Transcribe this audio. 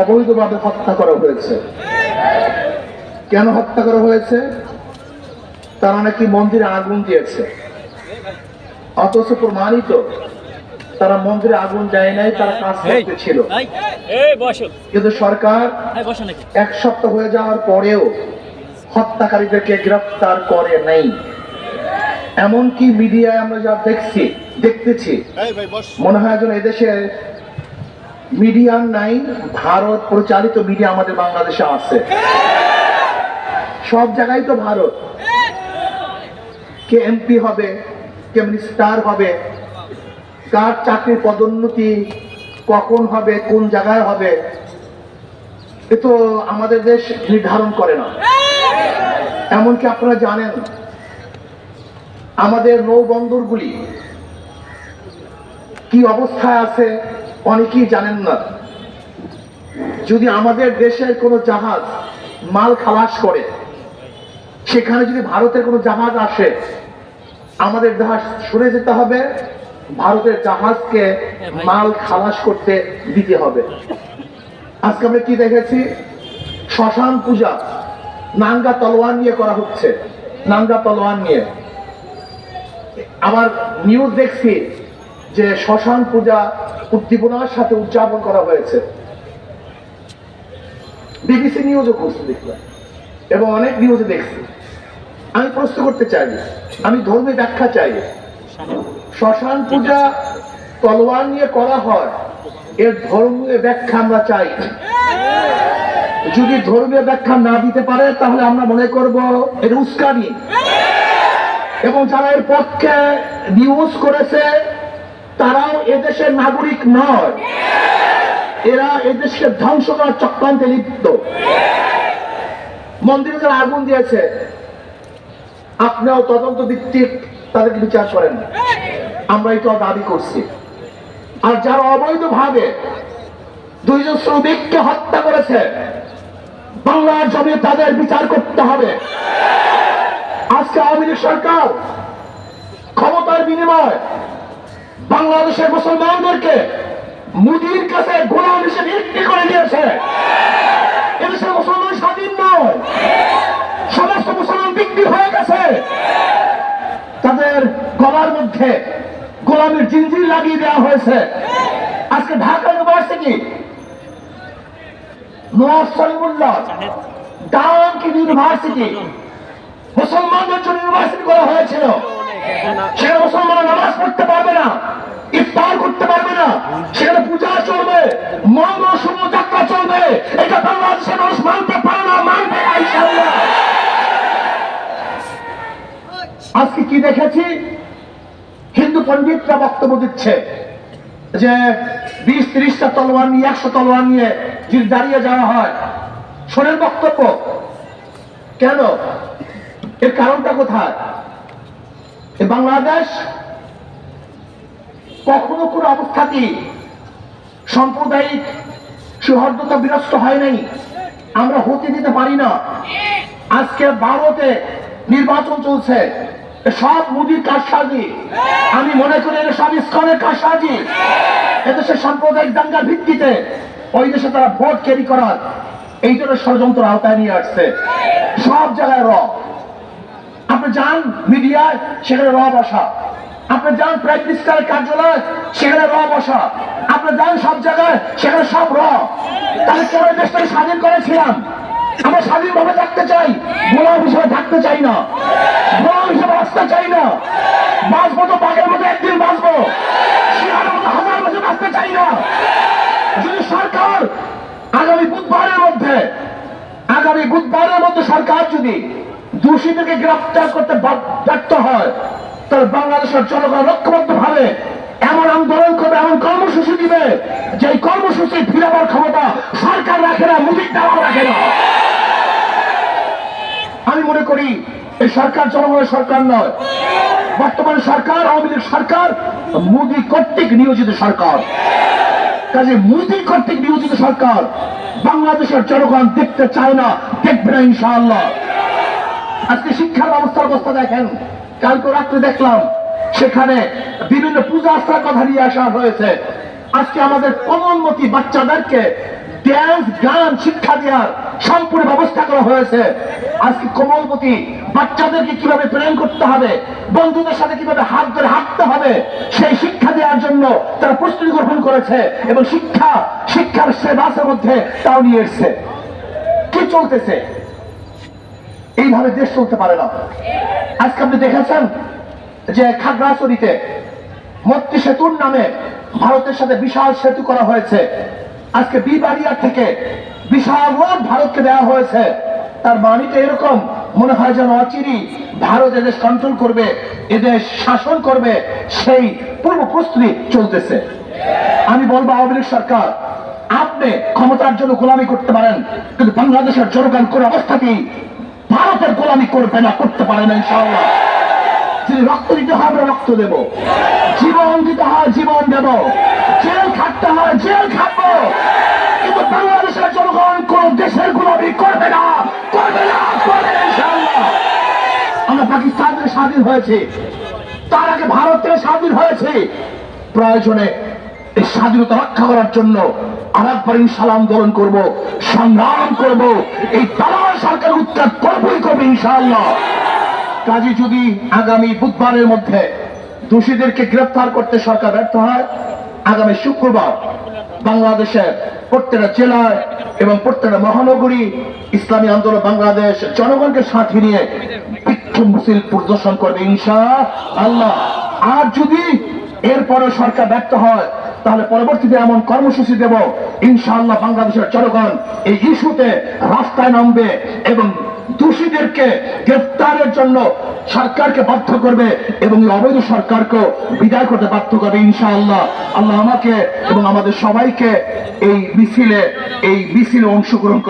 অবৈধভাবে হত্যা করা হয়েছে। কেন হত্যা করা হয়েছে? তারা নাকি মন্দিরে আগুন দিয়েছে। অথচ প্রমাণিত তারা মন্দিরে আগুন দেয় নাই তারা কাজ করতে ছিল। এই, এই বসো। কিন্তু সরকার এক সপ্তাহ হয়ে যাওয়ার পরেও হত্যাকারীদেরকে গ্রেফতার করে নাই। এমনকি মিডিয়ায় আমরা যা দেখছি দেখতেছি মনে হয় যেন এদেশে মিডিয়ার নাই, ভারত পরিচালিত মিডিয়া আমাদের বাংলাদেশে আছে। সব জায়গায় তো ভারত। কে এমপি হবে, কে মিনিস্টার হবে, কার চাকরির পদোন্নতি কখন হবে, কোন জায়গায় হবে, এ তো আমাদের দেশ নির্ধারণ করে না। এমনকি আপনারা জানেন, আমাদের নৌবন্দরগুলি কি অবস্থায় আছে অনেকেই জানেন না। যদি আমাদের দেশের কোনো জাহাজ মাল খালাস করে, সেখানে যদি ভারতের কোনো জাহাজ আসে, আমাদের জাহাজ সরে যেতে হবে, ভারতের জাহাজকে মাল খালাস করতে দিতে হবে। আজকে আমরা কি দেখেছি? শ্মশান পূজা, নাঙ্গা তলোয়ার নিয়ে করা হচ্ছে। নাঙ্গা তলোয়ার নিয়ে। আবার নিউজ দেখছি যে শ্মশান পূজা উদ্দীপনার সাথে উদযাপন করা হয়েছে। বিবিসি নিউজও খুঁজতে দেখলাম এবং অনেক নিউজে দেখছি। আমি প্রশ্ন করতে চাই, আমি ধর্মীয় ব্যাখ্যা চাই। শ্মশান পূজা তলোয়ার নিয়ে করা হয়, এর ধর্মীয় ব্যাখ্যা আমরা চাই। যদি ধর্মীয় ব্যাখ্যা না দিতে পারে, তাহলে আমরা মনে করব এটা উস্কানি। এবং যারা এর পক্ষে নিউজ করেছে তারাও এদেশের নাগরিক নয়। এরা এদেশকে ধ্বংস করার চক্রান্তে লিপ্ত। মন্দিরে যারা আগুন দিয়েছে, আপনিও তদন্ত ভিত্তিক তাদেরকে বিচার করেন। আমরা এটা দাবি করছি। আর যারা অবৈধভাবে দুইজন শ্রমিককে হত্যা করেছে, বাংলার জমি তাদের বিচার করতে হবে। আজকে আওয়ামী লীগ সরকার ক্ষমতার বিনিময় বাংলাদেশের মুসলমানদেরকে মুদির কাছে গোলাম হিসেবে বিক্রি করে দিয়েছে। এদেশের মুসলমান স্বাধীন নয়। সমস্ত মুসলমান বিক্রি হয়ে গেছে। তাদের গলার মধ্যে গোলামের জিনজির লাগিয়ে দেওয়া হয়েছে। আজকে ঢাকা ইউনিভার্সিটি নোয়াজ সলিমুল্লাহ ডাউনকিন ইউনিভার্সিটি, মুসলমানদের জন্য ইউনিভার্সিটি করা হয়েছিল সেখানে মুসলমানরা নামাজ পড়তে পারবে না, ইফতার করতে পারবে না। সেখানে পূজা চলবে মঙ্গল শুভ যাত্রা চলবে। এটা বাংলাদেশের মানুষ মানতে পারে না, মানবে আজকে কি দেখেছি? হিন্দু পণ্ডিতরা বক্তব্য দিচ্ছে যে বিশ, ত্রিশটা তলোয়ার নিয়ে, একশো তলোয়ার নিয়ে যদি দাঁড়িয়ে যাওয়া হয়, শোনেন বক্তব্য। কেন? এর কারণটা কোথায়? বাংলাদেশ কখনো কোনো অবস্থাতেই সাম্প্রদায়িক সৌহার্দ্যতা বিনষ্ট হয় নাই। আমরা হতে দিতে পারি না। আজকে ভারতে নির্বাচন চলছে। সব মুদির কারসাজি। আমি মনে করি এটা সব ইস্কনের কারসাজি। এদেশে সাম্প্রদায়িক দাঙ্গার ভিত্তিতে ওই দেশে তারা ভোট ক্যারি করার এই জন্য ষড়যন্ত্র আওতায় নিয়ে আসছে। সব জায়গায় র। আপনি যান মিডিয়ায়, সেখানে র বসা। আপনি যান প্রাইম মিনিস্টারের কার্যালয়, সেখানে র বসা। আপনি যান সব জায়গায়, সেখানে সব র। তাহলে কেন দেশটাকে স্বাধীন করেছিলাম? আমরা স্বাধীনভাবে থাকতে চাই, গোলাম হিসেবে থাকতে চাই না। গোলাম হিসেবে বাঁচতে চাই না। বাঁচবো তো বাঘের মতো একদিন বাঁচবো। হাজার বছর বাঁচতে চাই না। যদি সরকার আগামী বুধবারের মধ্যে, আগামী বুধবারের মধ্যে সরকার যদি দোষীদেরকে গ্রেফতার করতে ব্যর্থ হয় তাহলে বাংলাদেশের জনগণ লক্ষ্যবদ্ধ ভাবে এমন আন্দোলন করবে, এমন কর্মসূচি দিবে যে কর্মসূচি ফিরাবার ক্ষমতা সরকার রাখে না মুদির দালাল রাখে না। আমি মনে করি, এই সরকার জনগণের সরকার নয়। বর্তমান সরকার, আওয়ামী লীগ সরকার, মোদী কর্তৃক নিয়োজিত সরকার। কাজে মোদী কর্তৃক নিয়োজিত সরকার বাংলাদেশের জনগণ দেখতে চায় না, দেখবে না ইনশাআল্লাহ। আজকে শিক্ষার ব্যবস্থার অবস্থা দেখেন। কালকে রাত্রে দেখলাম সেখানে বিভিন্ন পূজা আস্থার কথা নিয়ে আসা হয়েছে। আজকে আমাদের কমলমতি বাচ্চাদেরকে ড্যান্স গান, শিক্ষা দেওয়ার সম্পূর্ণ ব্যবস্থা করা হয়েছে। আজকে কোমলপতি বাচ্চাদেরকে কীভাবে প্রেম করতে হবে, বন্ধুদের সাথে কীভাবে হাত ধরে হাঁটতে হবে, সেই শিক্ষা দেওয়ার জন্য তারা প্রস্তুতি গ্রহণ করেছে এবং শিক্ষা, শিক্ষার সেবাসের মধ্যে তাও নিয়ে এসছে। কি চলতেছে? এইভাবে দেশ চলতে পারে না। আজকে আপনি দেখেছেন যে খাগড়াছড়িতে মত্তি সেতুর নামে ভারতের সাথে বিশাল সেতু করা হয়েছে। আজকে বিবাড়িয়া থেকে বিশাল রোড ভারতকে দেওয়া হয়েছে। তার বাণীতে এরকম মনে হয় যেন অচিরি ভারত এদেশ কন্ট্রোল করবে, এদেশ শাসন করবে, সেই পূর্ব প্রস্তুতি চলতেছে। আমি বলব আওয়ামী লীগ সরকার, আপনি ক্ষমতার জন্য গোলামি করতে পারেন, কিন্তু বাংলাদেশের জনগণ কোন অবস্থাতেই ভারতের গোলামি করবে না, করতে পারে না ইনশাআল্লাহ। যদি রক্ত দিতে হয়, আমরা রক্ত দেব। জীবন দিতে হয়, জীবন দেব। জেল খাটতে হয়, জেল খাটবো। কিন্তু বাংলাদেশের জনগণ কোন দেশের গোলামি করবে না করবে না করবে না ইনশাআল্লাহ। আমরা পাকিস্তান থেকে স্বাধীন হয়েছে। তার আগে ভারত থেকে স্বাধীন হয়েছে। প্রয়োজনে এই স্বাধীনতা রক্ষা করার জন্য আর একবার ইনশাল আন্দোলন করব, সংগ্রাম করব। এই দালাল সরকার উত্তর করবই করবে ইনশাআল্লাহ। কাজী যদি আগামী বুধবারের মধ্যে দোষীদেরকে গ্রেফতার করতে সরকার ব্যর্থ হয়, আগামী শুক্রবার বাংলাদেশের প্রত্যেকটা জেলায় এবং প্রত্যেকটা মহানগরী ইসলামী আন্দোলন বাংলাদেশ জনগণকে সাথে নিয়ে বিক্ষোভ মিছিল প্রদর্শন করবে ইনশা আল্লাহ আর যদি এরপরে সরকার ব্যর্থ হয় তাহলে পরবর্তীতে এমন কর্মসূচি দেব, ইনশাআল্লাহ বাংলাদেশের জনগণ এই ইস্যুতে রাস্তায় নামবে এবং দোষীদেরকে গ্রেফতারের জন্য সরকারকে বাধ্য করবে এবং অবৈধ সরকারকেও বিদায় করতে বাধ্য করবে, ইনশাআল্লাহ। আল্লাহ আমাকে এবং আমাদের সবাইকে এই মিছিলে এই মিছিলে অংশগ্রহণ